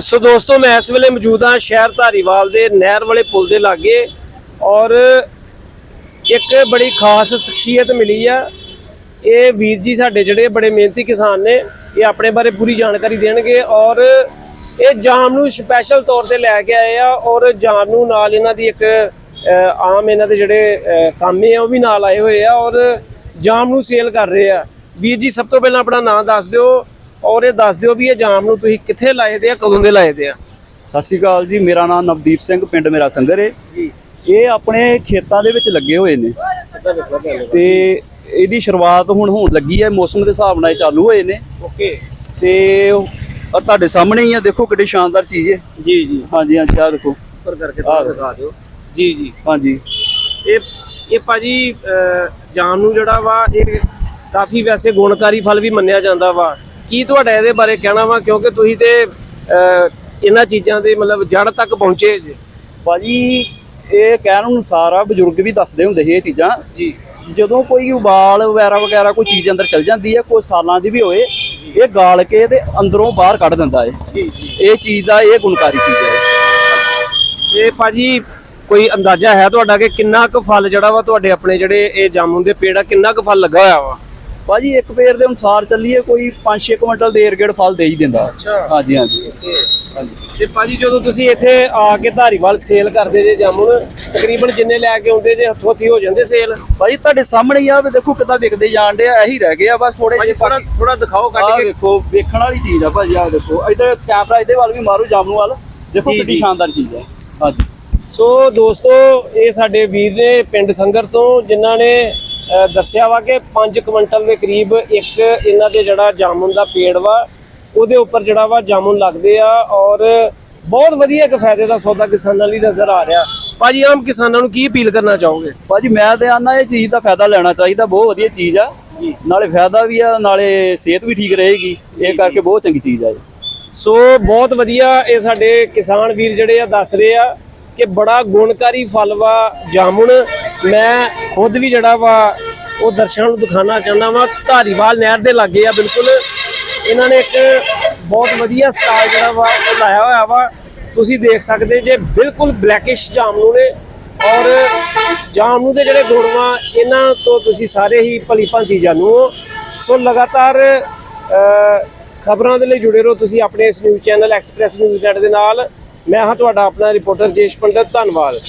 ਸੋ ਦੋਸਤੋ ਮੈਂ ਇਸ ਵੇਲੇ ਮੌਜੂਦ ਹਾਂ ਸ਼ਹਿਰ ਧਾਰੀਵਾਲ ਦੇ ਨਹਿਰ ਵਾਲੇ ਪੁਲ ਦੇ ਲਾਗੇ ਔਰ ਇੱਕ ਬੜੀ ਖਾਸ ਸ਼ਖਸੀਅਤ ਮਿਲੀ ਆ। ਇਹ ਵੀਰ ਜੀ ਸਾਡੇ ਜਿਹੜੇ ਬੜੇ ਮਿਹਨਤੀ ਕਿਸਾਨ ਨੇ ਇਹ ਆਪਣੇ ਬਾਰੇ ਪੂਰੀ ਜਾਣਕਾਰੀ ਦੇਣਗੇ ਔਰ ਇਹ ਜਾਮ ਨੂੰ ਸਪੈਸ਼ਲ ਤੌਰ ਤੇ ਲੈ ਕੇ ਆਏ ਆ ਔਰ ਜਾਮ ਨੂੰ ਨਾਲ ਇਹਨਾਂ ਦੀ ਇੱਕ ਆਮ ਇਹਨਾਂ ਦੇ ਜਿਹੜੇ ਅ, ਕਾਮੇ ਆ ਉਹ ਵੀ ਨਾਲ ਆਏ ਹੋਏ ਆ ਔਰ ਜਾਮ ਨੂੰ ਸੇਲ ਕਰ ਰਹੇ ਆ। ਵੀਰ ਜੀ ਸਭ ਤੋਂ ਪਹਿਲਾਂ ਆਪਣਾ ਨਾਮ ਦੱਸ ਦਿਓ। ਔਰ ਇਹ ਦੱਸ ਦਿਓ ਵੀ ਇਹ ਜਾਮ ਨੂੰ ਤੁਸੀਂ ਕਿੱਥੇ ਲਾਏ ਦੇ ਆ ਕਦੋਂ ਦੇ ਲਾਏ ਦੇ ਆ? ਸਤਿ ਸ਼੍ਰੀ ਅਕਾਲ ਜੀ ਮੇਰਾ ਨਾਮ ਨਵਦੀਪ ਸਿੰਘ ਪਿੰਡ ਮੇਰਾ ਸੰਗਰ ਹੈ ਜੀ। ਇਹ ਆਪਣੇ ਖੇਤਾਂ ਦੇ ਵਿੱਚ ਲੱਗੇ ਹੋਏ ਨੇ। ਤੇ ਇਹਦੀ ਸ਼ੁਰੂਆਤ ਹੁਣ ਹੋਣ ਲੱਗੀ ਹੈ ਮੌਸਮ ਦੇ ਹਿਸਾਬ ਨਾਲ ਚਾਲੂ ਹੋਏ ਨੇ। ਓਕੇ। ਤੇ ਆ ਤੁਹਾਡੇ ਸਾਹਮਣੇ ਹੀ ਆ ਦੇਖੋ ਕਿੱਡੀ ਸ਼ਾਨਦਾਰ ਚੀਜ਼ ਹੈ ਜੀ ਜੀ। ਹਾਂਜੀ ਹਾਂਜੀ ਆ ਦੇਖੋ। ਉੱਪਰ ਕਰਕੇ ਦਿਖਾ ਦਿਓ। ਜੀ ਜੀ। ਹਾਂਜੀ। ਇਹ ਇਹ ਭਾਜੀ ਜਾਮ ਨੂੰ ਜਿਹੜਾ ਵਾ ਇਹ ਕਾਫੀ ਵੈਸੇ ਗੁਣਕਾਰੀ ਫਲ ਵੀ ਮੰਨਿਆ ਜਾਂਦਾ ਵਾ। ਕੀ ਤੁਹਾਡਾ ਇਹਦੇ ਬਾਰੇ ਕਹਿਣਾ ਵਾ? ਕਿਉਂਕਿ ਤੁਸੀਂ ਤੇ ਇਹਨਾਂ ਚੀਜ਼ਾਂ ਦੇ ਮਤਲਬ ਜੜ ਤੱਕ ਪਹੁੰਚੇ ਜੇ। ਭਾਜੀ ਇਹ ਕਹਿਣ ਅਨੁਸਾਰ ਆ ਬਜ਼ੁਰਗ ਵੀ ਦੱਸਦੇ ਹੁੰਦੇ ਸੀ ਇਹ ਚੀਜ਼ਾਂ। ਜੀ। ਜਦੋਂ ਕੋਈ ਉਬਾਲ ਵਗੈਰਾ ਵਗੈਰਾ ਕੋਈ ਚੀਜ਼ ਅੰਦਰ ਚਲ ਜਾਂਦੀ ਹੈ ਕੋਈ ਸਾਲਾਂ ਦੀ ਵੀ ਹੋਏ ਇਹ ਗਾਲ ਕੇ ਤੇ ਅੰਦਰੋਂ ਬਾਹਰ ਕੱਢ ਦਿੰਦਾ ਹੈ ਇਹ ਚੀਜ਼ ਦਾ ਇਹ ਗੁਣਕਾਰੀ ਚੀਜ਼ ਹੈ ਇਹ। ਭਾਜੀ ਕੋਈ ਅੰਦਾਜ਼ਾ ਹੈ ਤੁਹਾਡਾ ਕਿ ਕਿੰਨਾ ਕੁ ਫਲ ਜਿਹੜਾ ਵਾ ਤੁਹਾਡੇ ਆਪਣੇ ਜਿਹੜੇ ਇਹ ਜਾਮੁਨ ਦੇ ਪੇੜ ਆ ਕਿੰਨਾ ਕੁ ਫਲ ਲੱਗਾ ਹੋਇਆ ਵਾ? ਭਾਜੀ ਇੱਕ ਪੇਰ ਦੇ ਅਨੁਸਾਰ ਚੱਲੀਏ ਕੋਈ 5-6 ਕੁਇੰਟਲ ਦੇ ਏਰਗੇੜ ਫਲ ਦੇ ਹੀ ਦਿੰਦਾ। ਅੱਛਾ। ਹਾਂਜੀ ਹਾਂਜੀ। ਤੇ ਭਾਜੀ ਜਦੋਂ ਤੁਸੀਂ ਇੱਥੇ ਆ ਕੇ ਧਾਰੀਵਾਲ ਸੇਲ ਕਰਦੇ ਜੇ ਜਾਮੁਨ ਤਕਰੀਬਨ ਜਿੰਨੇ ਲੈ ਕੇ ਆਉਂਦੇ ਜੇ ਹੱਥੋਂ ਹੱਥੀ ਹੋ ਜਾਂਦੇ ਸੇਲ? ਭਾਜੀ ਤੁਹਾਡੇ ਸਾਹਮਣੇ ਹੀ ਆ ਵੀ ਦੇਖੋ ਕਿੱਦਾਂ ਵਿਕਦੇ ਜਾਣ ਆ ਇਹੀ ਰਹਿ ਗਏ ਆ ਬਸ ਥੋੜੇ ਜਿਹੇ ਥੋੜਾ ਥੋੜਾ ਦਿਖਾਓ ਆ ਕੱਢ ਕੇ। ਵੇਖੋ ਵੇਖਣ ਵਾਲੀ ਚੀਜ਼ ਆ ਭਾਜੀ ਆ ਦੇਖੋ ਇਧਰ ਕੈਮਰਾ ਇਹਦੇ ਵੱਲ ਵੀ ਮਾਰੋ ਜਾਮਨੂ ਵੱਲ। ਦੇਖੋ ਕਿੰਨੀ। ਸ਼ਾਨਦਾਰ ਚੀਜ਼ ਹੈ ਹਾਂਜੀ। ਸੋ ਦੋਸਤੋ ਇਹ ਸਾਡੇ ਵੀਰ ਨੇ ਪਿੰਡ ਸੰਗਰ ਤੋਂ ਜਿਨ੍ਹਾਂ ਨੇ ਦੱਸਿਆ ਵਾ ਕਿ 5 ਕੁਇੰਟਲ ਦੇ ਕਰੀਬ ਇੱਕ ਇਹਨਾਂ ਦੇ ਜਿਹੜਾ ਜਾਮੁਨ ਦਾ ਪੇੜ ਵਾ ਉਹਦੇ ਉੱਪਰ ਜਿਹੜਾ ਵਾ ਜਾਮੁਨ ਲੱਗਦੇ ਆ ਔਰ ਬਹੁਤ ਵਧੀਆ ਇੱਕ ਫਾਇਦੇ ਦਾ ਸੌਦਾ ਕਿਸਾਨਾਂ ਲਈ ਨਜ਼ਰ ਆ ਰਿਹਾ। ਭਾਜੀ ਆਮ ਕਿਸਾਨਾਂ ਨੂੰ ਕੀ ਅਪੀਲ ਕਰਨਾ ਚਾਹੋਗੇ? ਭਾਜੀ ਮੈਂ ਤੇ ਆਨਾ ਇਹ ਚੀਜ਼ ਦਾ ਫਾਇਦਾ ਲੈਣਾ ਚਾਹੀਦਾ ਬਹੁਤ ਵਧੀਆ ਚੀਜ਼ ਆ। ਨਾਲੇ ਫਾਇਦਾ ਵੀ ਆ ਨਾਲੇ ਸਿਹਤ ਵੀ ਠੀਕ ਰਹੇਗੀ। ਇਹ ਕਰਕੇ ਬਹੁਤ ਚੰਗੀ ਚੀਜ਼ ਆ ਸੋ ਬਹੁਤ ਵਧੀਆ ਇਹ ਸਾਡੇ ਕਿਸਾਨ ਵੀਰ ਜਿਹੜੇ ਆ ਦੱਸ ਰਹੇ ਆ ਕਿ ਬੜਾ ਗੁਣਕਾਰੀ ਫਲ ਵਾ ਜਾਮੁਨ। ਮੈਂ ਖੁਦ ਵੀ ਜਿਹੜਾ ਵਾ, ਉਹ ਦਰਸ਼ਕਾਂ ਨੂੰ ਦਿਖਾਣਾ ਚਾਹੁੰਦਾ ਵਾਂ ਧਾਰੀਵਾਲ ਨਹਿਰ ਦੇ ਲਾਗੇ ਆ ਬਿਲਕੁਲ। ਇਹਨਾਂ ਨੇ ਇੱਕ ਬਹੁਤ ਵਧੀਆ ਸਟਾਲ ਜਿਹੜਾ ਵਾ, ਉਹ ਲਾਇਆ ਹੋਇਆ ਵਾ। ਤੁਸੀਂ ਦੇਖ ਸਕਦੇ ਜੇ ਬਿਲਕੁਲ ਬਲੈਕਿਸ਼ ਜਾਮਨੂ ਨੇ ਔਰ ਜਾਮਨੂ ਦੇ ਜਿਹੜੇ ਗੁਣ ਵਾ, ਇਹਨਾਂ ਤੋਂ ਤੁਸੀਂ ਸਾਰੇ ਹੀ ਭਲੀ ਭਾਂਤੀ ਜਾਣੂ ਹੋ। ਸੋ ਲਗਾਤਾਰ ਖਬਰਾਂ ਦੇ ਲਈ ਜੁੜੇ ਰਹੋ ਤੁਸੀਂ ਆਪਣੇ ਇਸ news channel express news net ਦੇ ਨਾਲ। ਮੈਂ ਹਾਂ ਤੁਹਾਡਾ ਆਪਣਾ ਰਿਪੋਰਟਰ ਜੇਸ਼ ਪੰਡਤ, ਧੰਨਵਾਦ।